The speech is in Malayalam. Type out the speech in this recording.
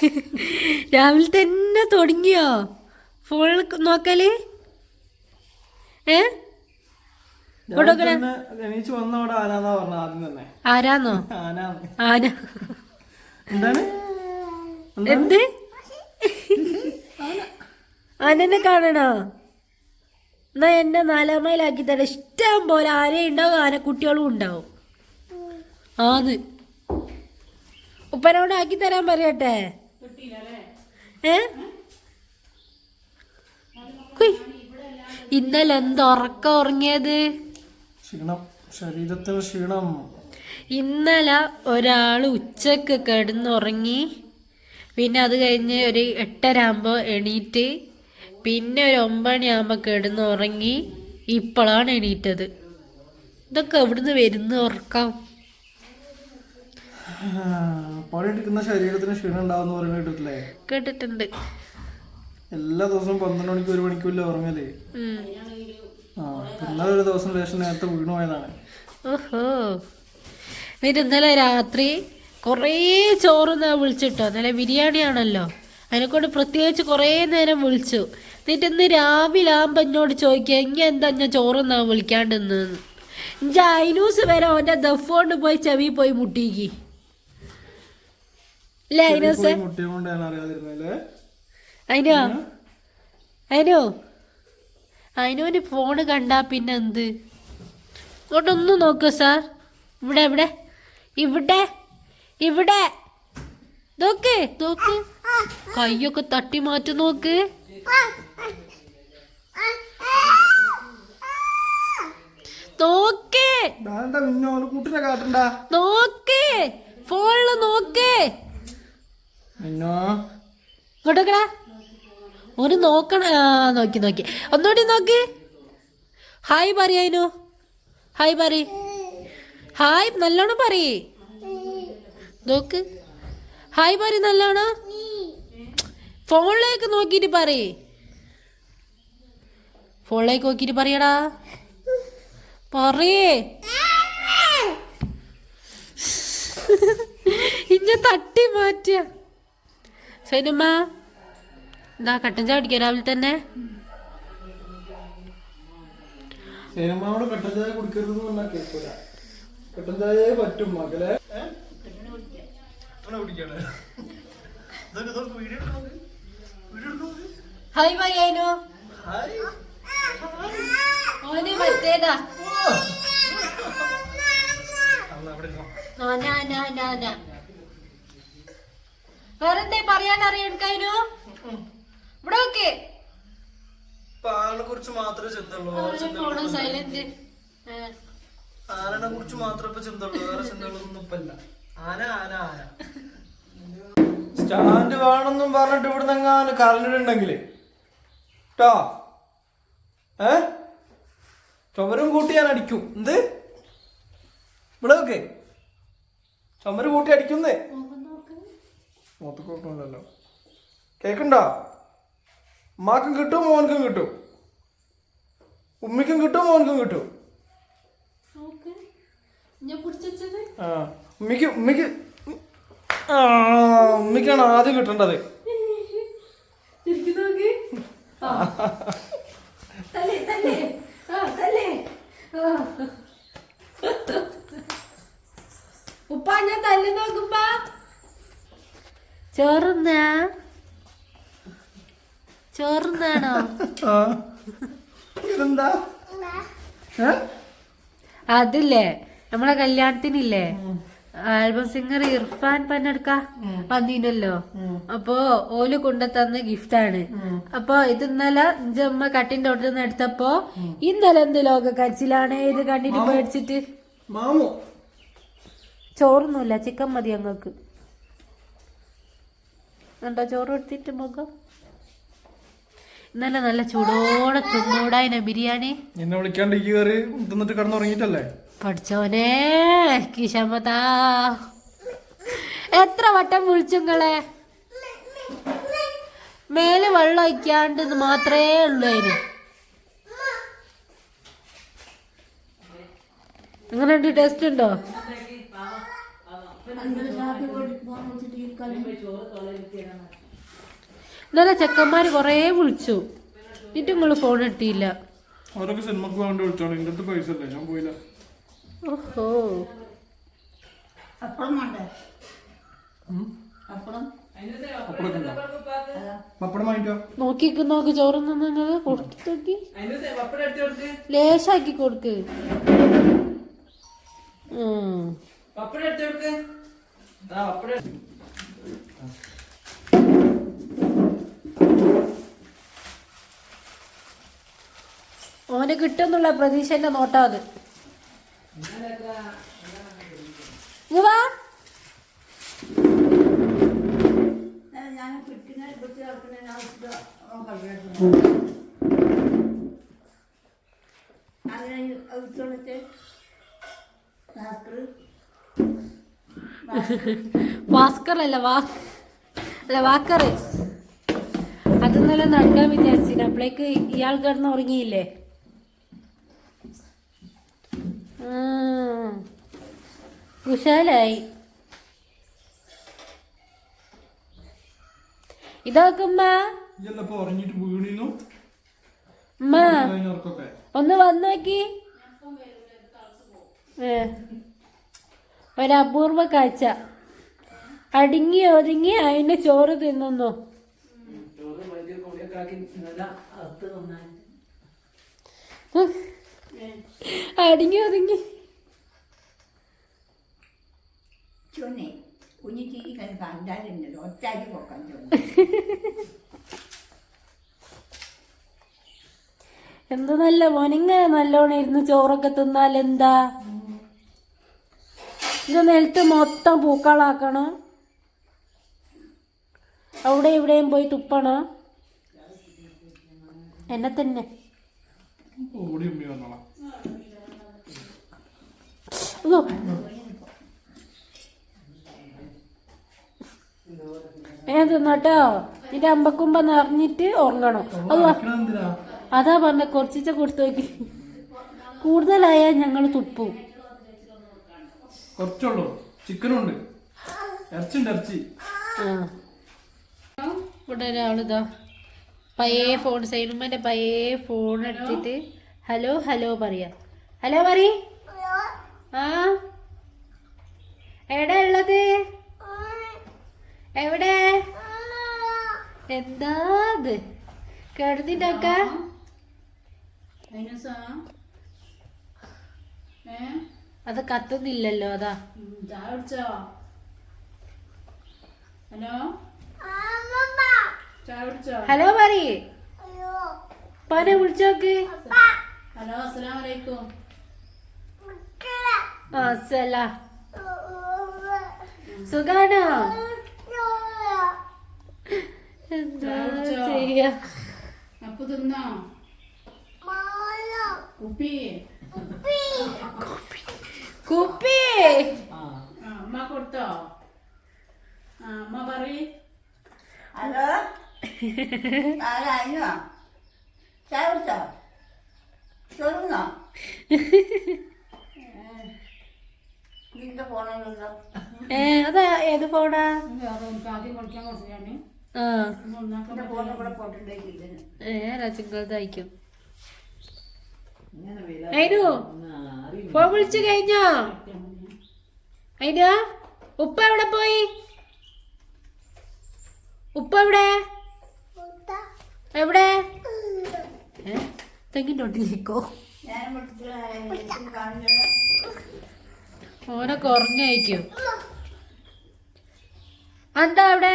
രാവിലെ തന്നെ തുടങ്ങിയോ? ഫോൺ നോക്കൽ? ഏ? ആരാന്നോ ആനാന്ന് ആന എന്ത്? ആനനെ കാണണോ? എന്നാ എന്നെ നാലാമയിലാക്കി തരാം ഇഷ്ടം പോലെ ആനയുണ്ടാവും ആനക്കുട്ടികളും ഉണ്ടാവും. ആന്ന് ഉപ്പനോട് ആക്കി തരാൻ പറയട്ടെ. ഏ. ഇന്നലെ എന്ത് ഉറക്കം ഉറങ്ങിയത്? ക്ഷീണം. ശരീരത്തിന് ക്ഷീണം. ഇന്നലെ ഒരാൾ ഉച്ചയ്ക്ക് കിടന്നുറങ്ങി. പിന്നെ അത് കഴിഞ്ഞ് ഒരു എട്ടര ആകുമ്പോൾ എണീറ്റ്. പിന്നെ ഒരു ഒമ്പണിയാകുമ്പോൾ കിടന്നുറങ്ങി. ഇപ്പോഴാണ് എണീറ്റത്. ഇതൊക്കെ എവിടുന്ന് വരുന്ന ഉറക്കം? പണിയെടുക്കുന്ന ശരീരത്തിന് ക്ഷീണം ഉണ്ടാവുന്ന പറയുന്നത് കേട്ടിട്ടില്ലേ? കേട്ടിട്ടുണ്ട്. എല്ലാ ദിവസവും പന്ത്രണ്ട് മണിക്ക് ഒരു മണിക്കൂല്ലേ ഉറങ്ങൽ. ആ ഇന്നലെ ഒരു ദിവസം ലേശം നേരത്തെ വീണു പോയതാണ്. ഓഹോ. എന്നിട്ട് ഇന്നലെ രാത്രി കുറേ ചോറ് വിളിച്ചിട്ടോ? ഇന്നലെ ബിരിയാണി ആണല്ലോ. അതിനെക്കൊണ്ട് പ്രത്യേകിച്ച് കുറേ നേരം വിളിച്ചു. എന്നിട്ട് ഇന്ന് രാവിലെ ആകുമ്പോൾ എന്നോട് ചോദിക്കുക ഇങ്ങനെ എന്താ ഞാൻ ചോറൊന്നാ വിളിക്കാണ്ട് നിന്ന് ഐനൂസ് വരെ ഓന്റെ ദഫ് കൊണ്ട് പോയി ചെവി പോയി മുട്ടിക്ക്. അതിനോ അതിനോ അതിനോന് ഫോണ് കണ്ടാ പിന്നെ? എന്ത് ഇങ്ങോട്ടൊന്ന് നോക്ക് സാർ ഇവിടെ ഇവിടെ. ഇവിടെ ഇവിടെ. നോക്ക് നോക്ക്. കൈയൊക്കെ തട്ടി മാറ്റി നോക്ക്. നോക്ക്. നോക്ക്. ഫോണിൽ നോക്ക്. ഇങ്ങോട്ടേക്കടാ. ഒരു നോക്കണ നോക്കി നോക്കി. ഒന്നുകൂടി നോക്കി. ഹായ് പറയാനു ഹായ് പറ ഹായ് നല്ലോണം പറയേ. നോക്ക്. ഹായ് പറ നല്ലോണം. ഫോണിലേക്ക് നോക്കിയിട്ട് പറയേ. ഫോണിലേക്ക് നോക്കിയിട്ട് പറയടാ. പറയേ. ഇഞ്ഞ തട്ടി മാറ്റിയ. സൈനമ്മ എന്താ കട്ടൻ ചായ കുടിക്കുക രാവിലെ തന്നെ. സേനമ്മാവോട് കട്ടൻ ചായ കുടിക്കരുത് കേൾക്കൂല. കട്ടൻ ചായയെ പറ്റും മകളെ. Hi hi. ഓന് മറ്റേതാ. ആ, ഞാ, ഞാ, ഞാ, ഞാ. വേറെന്തേ പറയാൻ അറിയണോ ഇവിടെ ഓക്കെ ആളിനെ കുറിച്ച് മാത്രമേ ചിന്തയുള്ളൂ ഇല്ല. സൈലന്റ് ആനനെ കുറിച്ച് മാത്രമേ ഇപ്പൊ ചിന്തയുള്ളൂ വേറെ ചിന്തകളൊന്നും ഇപ്പൊ ഇല്ല. ആന ആന ആന. സ്റ്റാൻഡ് വേണമെന്നും പറഞ്ഞിട്ട് ഇവിടുന്ന് എങ്ങാനും കറണ്ടിട്ടുണ്ടെങ്കിൽ കേട്ടോ ഏ? ചുമരും കൂട്ടി ഞാൻ അടിക്കും. എന്ത്? ഇവിടെ ഓക്കെ ചുമര് കൂട്ടി അടിക്കുന്നേ. മൂത്തക്കൂട്ടല്ലോ കേക്കുണ്ടോ? ഉമ്മാക്കും കിട്ടും മോനക്കും കിട്ടും. ഉമ്മിക്കും കിട്ടും മോനക്കും കിട്ടും. ആ ഉമ്മിക്ക് ഉമ്മിക്ക് ആ ഉമ്മിക്കാണ് ആദ്യം കിട്ടേണ്ടത് തിരിച്ചു നോക്കി തല്ലേ തല്ലേ ആ തല്ലേ ആ. ഉപ്പ ഞാൻ തല്ലി നോക്കുമ്പോ ചോറുന്നാ ചോറുന്നാണോ ആ ഏ? അതില്ലേ നമ്മളെ കല്യാണത്തിനില്ലേ? ആൽബം സിംഗർ ഇർഫാൻ പന്നെടുക്ക പന്നീനല്ലോ അപ്പൊ ഓൽ കൊണ്ടുതന്ന ഗിഫ്റ്റാണ്. അപ്പൊ ഇത് ഇന്നലെ ഇഞ്ചമ്മ കട്ടിന്റെ അവിടെ നിന്ന് എടുത്തപ്പോ ഇന്നലെ എന്ത് ലോക കരച്ചിലാണ് ഇത് കണ്ടിട്ട് പേടിച്ചിട്ട്? മാമു. ചോറൊന്നുമില്ല ചിക്കൻ മതി ഞങ്ങൾക്ക്. എന്താ ചോറ് എടുത്തിട്ട് മുഖം? ഇന്നലെ നല്ല ചൂടോടെ തിന്നൂടായിന ബിരിയാണി. എന്നെ വിളിക്കാണ്ട് ഈ കയറി തിന്നിട്ട് കിടന്നുറങ്ങിയിട്ടല്ലേ? പഠിച്ചോനെ കിഷമതാ എത്ര വട്ടം വിളിച്ചുങ്ങളെ മേലെ വെള്ളം ഒഴിക്കാണ്ട് മാത്രമേ ഉള്ളൂ അതിന്. അങ്ങനെ ടേസ്റ്റ് ഉണ്ടോ? ഇന്നലെ ചെക്കന്മാര് കൊറേ വിളിച്ചു. എന്നിട്ട് നിങ്ങൾ ഫോൺ എടുത്തില്ല അവരൊക്കെ സിനിമക്ക് വേണ്ടി വിളിച്ചോളൂ എന്റെ അടുത്ത് പൈസ അല്ലേ ഞാൻ പോയില്ല. ഓഹോ. അപ്പളം വേണ്ടേ. അപ്പളം? പപ്പടം നോക്കിക്ക് നോക്ക്. ചോറുന്ന നിങ്ങൾ കൊടുത്തോക്കി. ലേശാക്കി കൊടുക്ക്. ഉം. ഓന് കിട്ടുന്നുള്ള പ്രതീക്ഷന്റെ നോട്ടാ അത്. ഭാസ്കർ അല്ല അല്ല വാക്കർ അത് നല്ല നടക്കാൻ വിചാരിച്ചില്ല അപ്പോഴേക്ക് ഇയാൾ കിടന്ന് ഉറങ്ങിയില്ലേ? കുശാലായി ഇതാക്കുമ്മ. ഒന്ന് വന്നോക്കി. നോക്കി ഒരപൂർവ കാഴ്ച. അടുങ്ങി ഒതുങ്ങി അതിന് ചോറ് തിന്നുന്നു. ഉം. അടിങ്ങി ഒതുങ്ങി. ചൊന്നെ കുഞ്ഞു ചീരി കണ്ട് കണ്ടാലുണ്ടല്ലോ ഒറ്റാക്കി പോക്കാൻ ചൊന്നെ. എന്ത് നല്ല മോനിങ്ങ നല്ലോണം ഇരുന്ന് ചോറൊക്കെ തിന്നാൽ എന്താ? ഇത് നിലത്ത് മൊത്തം പൂക്കളാക്കണം. അവിടെ ഇവിടെയും പോയി തുപ്പണം. എന്നെ തന്നെ. ഓടി ഉമ്മി വന്നോളാം അതോ ഏ തിന്നോട്ടോ ഇത് അമ്പക്കുമ്പ നിറഞ്ഞിട്ട് ഉറങ്ങണം. അതോ പറഞ്ഞ കുറച്ചിച്ച കൊടുത്തു നോക്കി. കൂടുതലായാൽ ഞങ്ങൾ തുപ്പും. കുറച്ചുള്ളൂ. ചിക്കനുണ്ട്. ഇറച്ചിണ്ട് ഇറച്ചി. ആ. ഇവിടെ ഒരാളിതാ പഴയ ഫോൺ സൈനുമ്മന്റെ പഴയ ഫോൺ എടുത്തിട്ട് ഹലോ ഹലോ പറയാ. ഹലോ പറ ആ എവിടെ ഉള്ളത് എവിടെ എന്താ ഇത് കിടന്നിട്ടൊക്ക അത് കത്തുന്നില്ലല്ലോ അതാ. ഹലോ? ഹലോ പറ പനെ വിളിച്ചോക്ക്. ഹലോ അസ്സലാം വലൈക്കും ആ സല സുഖാണോ? ചെയ്യാ? അപ്പൊ തിന്നോ? കുപ്പി. കുപ്പി. ആ അമ്മ കൊടുത്തോ? ആ അമ്മ പറയ്. ഹലോ? ആരായിരുന്നോ ചായ കുടിച്ചോ? നിന്റെ ഏ അതാ ഏത് ഫോണാ? ആദ്യം കളിക്കാൻ കൊടുത്തു ആ അയിനു ഫോൺ വിളിച്ചു കഴിഞ്ഞോ? അയിനു ഉപ്പ എവിടെ പോയി? ഉപ്പ എവിടെ? എവിടെ? തെങ്ങിന്റെ ഓനൊക്കെ ഉറങ്ങായിരിക്കും എന്താ അവിടെ?